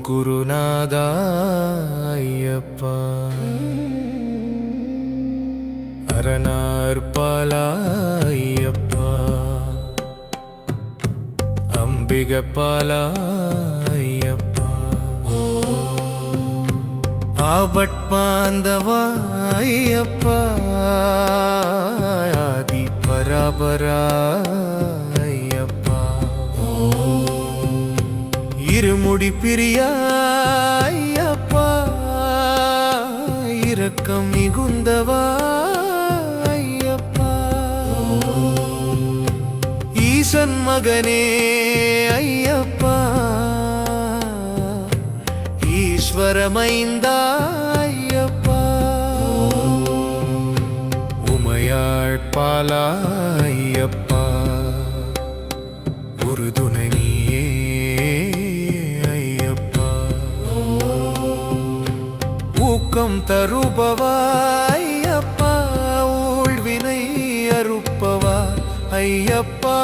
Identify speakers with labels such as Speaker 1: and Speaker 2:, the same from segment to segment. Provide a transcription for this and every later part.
Speaker 1: குருநாதா ஐயப்பா. அரணார் பாலா ஐயப்பா. அம்பிக ஐயப்பா. ஆபட்மாந்தவா ஐயப்பா. ஆதி பராபரா இருமுடி பிரியாயப்பா இரக்கம் மிகுந்தவா ஐயப்பா. ஈசன் மகனே ஐயப்பா. ஈஸ்வரமைந்தா ஐயப்பா. உமையாள் பாலா ஐயப்பா. உறுதுணை நீயே ஊக்கம் தருபவா ஐயப்பா ஊழ்வினை அறுப்பவா ஐயப்பா.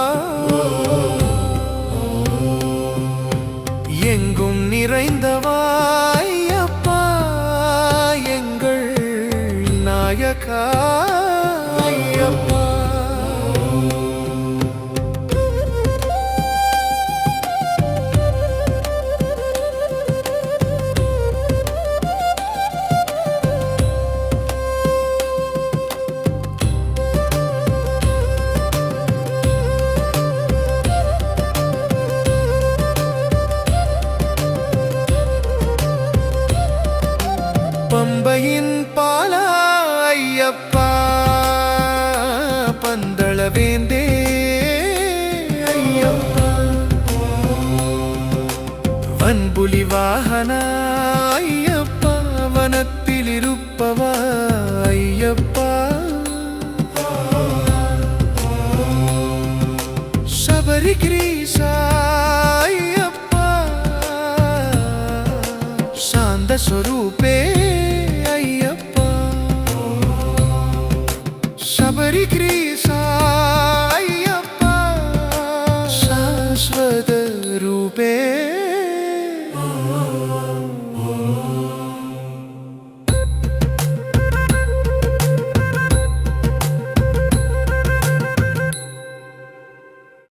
Speaker 1: எங்கும் நிறைந்தவா ஐயப்பா எங்கள் நாயகா. వన్పులి వాహన. అయ్యప్ప వనత్తిలిరుప్పవ అయ్యప్ప. శబరి అయ్యప్ప. శాంత స్వరూపే. అయ్యప్ప. శబరి క్రీష superar.